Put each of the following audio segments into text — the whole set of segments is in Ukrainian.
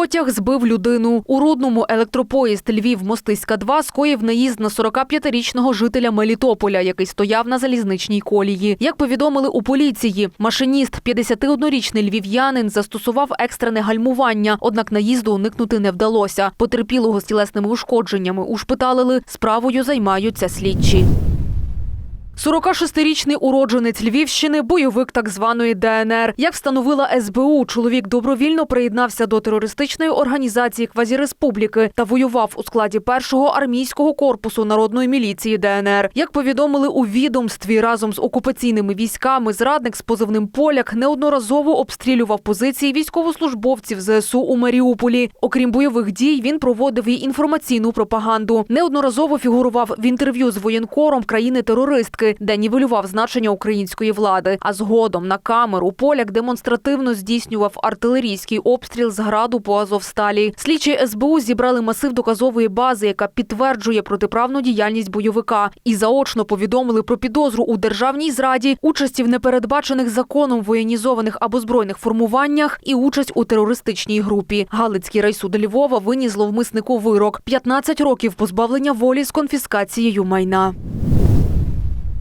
Потяг збив людину. У Рудному електропоїзд Львів-Мостиська-2 скоїв наїзд на 45-річного жителя Мелітополя, який стояв на залізничній колії. Як повідомили у поліції, машиніст, 51-річний львів'янин, застосував екстрене гальмування, однак наїзду уникнути не вдалося. Потерпілого з тілесними ушкодженнями ушпиталили. Справою займаються слідчі. 46-річний уродженець Львівщини, бойовик так званої ДНР. Як встановила СБУ, чоловік добровільно приєднався до терористичної організації Квазіреспубліки та воював у складі першого армійського корпусу народної міліції ДНР. Як повідомили у відомстві, разом з окупаційними військами, зрадник з позивним Поляк неодноразово обстрілював позиції військовослужбовців ЗСУ у Маріуполі. Окрім бойових дій, він проводив і інформаційну пропаганду. Неодноразово фігурував в інтерв'ю з воєнкором країни-терористки, де нівелював значення української влади. А згодом на камеру поляк демонстративно здійснював артилерійський обстріл з граду по Азовсталі. Слідчі СБУ зібрали масив доказової бази, яка підтверджує протиправну діяльність бойовика, і заочно повідомили про підозру у державній зраді, участі в непередбачених законом воєнізованих або збройних формуваннях і участь у терористичній групі. Галицький райсуд Львова виніс зловмиснику вирок 15 років позбавлення волі з конфіскацією майна.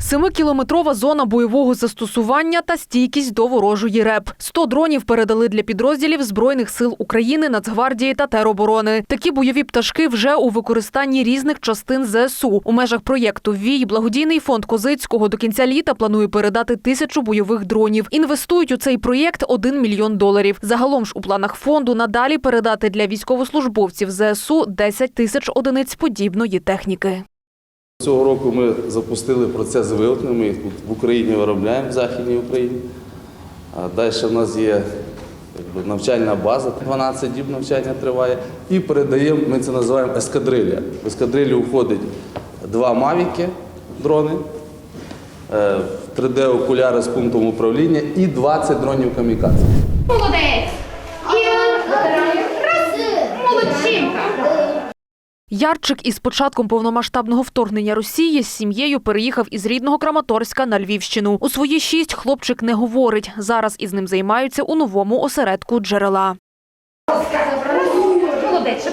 Семикілометрова зона бойового застосування та стійкість до ворожої РЕП. 100 дронів передали для підрозділів Збройних сил України, Нацгвардії та тероборони. Такі бойові пташки вже у використанні різних частин ЗСУ. У межах проєкту Вій благодійний фонд Козицького до кінця літа планує передати тисячу бойових дронів. Інвестують у цей проєкт 1 мільйон доларів. Загалом ж у планах фонду надалі передати для військовослужбовців ЗСУ 10 тисяч одиниць подібної техніки. Цього року ми запустили процес виготовлення. Ми їх тут в Україні виробляємо, в Західній Україні. А далі в нас є якби, навчальна база, 12 діб навчання триває. І передаємо, ми це називаємо ескадрилля. В ескадрилю входить два мавіки, дрони, 3D-окуляри з пунктом управління і 20 дронів камікадзе. Молодець! Ярчик із початком повномасштабного вторгнення Росії з сім'єю переїхав із рідного Краматорська на Львівщину. У свої шість хлопчик не говорить. Зараз із ним займаються у новому осередку джерела. Молодець,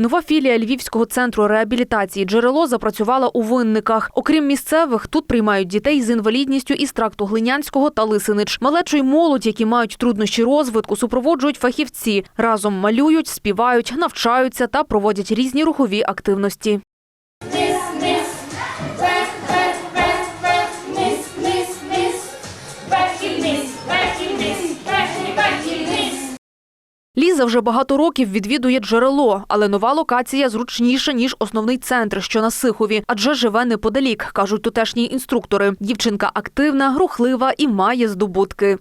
Нова філія Львівського центру реабілітації джерело запрацювала у винниках. Окрім місцевих, тут приймають дітей з інвалідністю із тракту Глинянського та Лисинич. Малечу й молодь, які мають труднощі розвитку, супроводжують фахівці. Разом малюють, співають, навчаються та проводять різні рухові активності. Ліза вже багато років відвідує джерело, але нова локація зручніша, ніж основний центр, що на Сихові, адже живе неподалік, кажуть тутешні інструктори. Дівчинка активна, рухлива і має здобутки.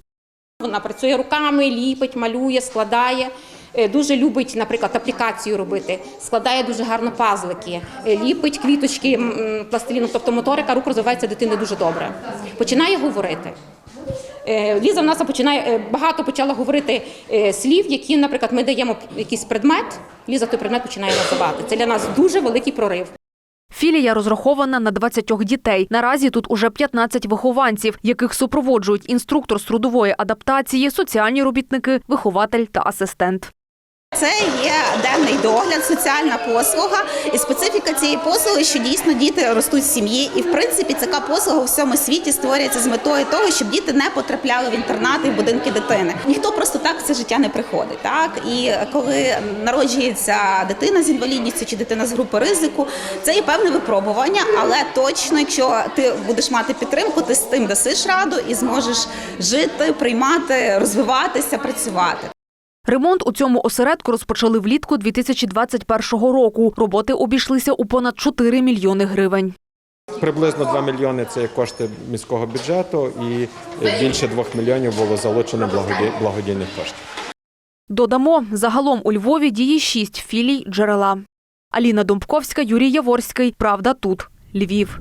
Вона працює руками, ліпить, малює, складає. Е, Дуже любить, наприклад, аплікацію робити, складає дуже гарно пазлики, е, ліпить квіточки м, м, пластиліну. Тобто моторика рук розвивається дитини дуже добре. Починає говорити. Е, Ліза в нас починає е, багато почала говорити е, слів, які, наприклад, ми даємо якийсь предмет. Ліза той предмет починає називати. Це для нас дуже великий прорив. Філія розрахована на 20 дітей. Наразі тут уже 15 вихованців, яких супроводжують інструктор з трудової адаптації, соціальні робітники, вихователь та асистент. Це є денний догляд, соціальна послуга, і специфіка цієї послуги, що дійсно діти ростуть в сім'ї, і в принципі така послуга у всьому світі створюється з метою того, щоб діти не потрапляли в інтернати, в будинки дитини. Ніхто просто так в це життя не приходить. Так і коли народжується дитина з інвалідністю чи дитина з групи ризику, це є певне випробування, але точно, якщо ти будеш мати підтримку, ти з тим дасиш раду і зможеш жити, приймати, розвиватися, працювати. Ремонт у цьому осередку розпочали влітку 2021 року. Роботи обійшлися у понад 4 мільйони гривень. Приблизно 2 мільйони це кошти міського бюджету, і більше 2 мільйонів було залучено благодійних коштів. Додамо, загалом у Львові діє шість філій джерела. Аліна Домбковська, Юрій Яворський. Правда тут. Львів.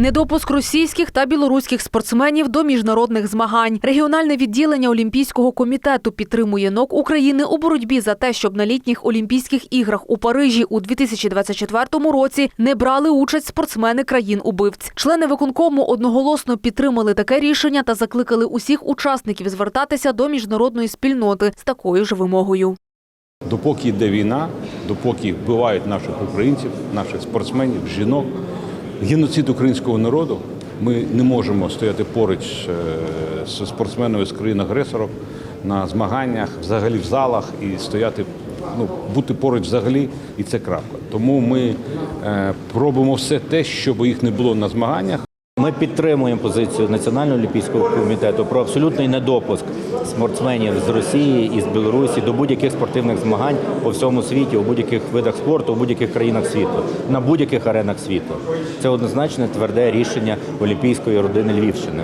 Недопуск російських та білоруських спортсменів до міжнародних змагань. Регіональне відділення Олімпійського комітету підтримує НОК України у боротьбі за те, щоб на літніх Олімпійських іграх у Парижі у 2024 році не брали участь спортсмени країн-убивць. Члени виконкому одноголосно підтримали таке рішення та закликали усіх учасників звертатися до міжнародної спільноти з такою ж вимогою. Допоки йде війна, допоки вбивають наших українців, наших спортсменів, жінок, геноцид українського народу, ми не можемо стояти поруч е, з спортсменами з країн-агресорів на змаганнях, взагалі в залах і стояти, ну, бути поруч взагалі, і це крапка. Тому ми е, пробуємо все те, щоб їх не було на змаганнях. Ми підтримуємо позицію Національного олімпійського комітету про абсолютний недопуск спортсменів з Росії і з Білорусі до будь-яких спортивних змагань по всьому світі, у будь-яких видах спорту, у будь-яких країнах світу, на будь-яких аренах світу. Це однозначне тверде рішення олімпійської родини Львівщини.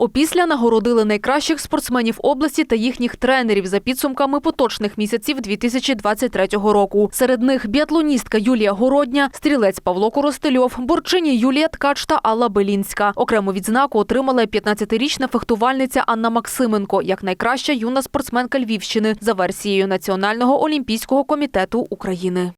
Опісля нагородили найкращих спортсменів області та їхніх тренерів за підсумками поточних місяців 2023 року. Серед них біатлоністка Юлія Городня, стрілець Павло Коростельов, борчині Юлія Ткач та Алла Белінська. Окрему відзнаку отримала 15-річна фехтувальниця Анна Максименко як найкраща юна спортсменка Львівщини за версією Національного олімпійського комітету України.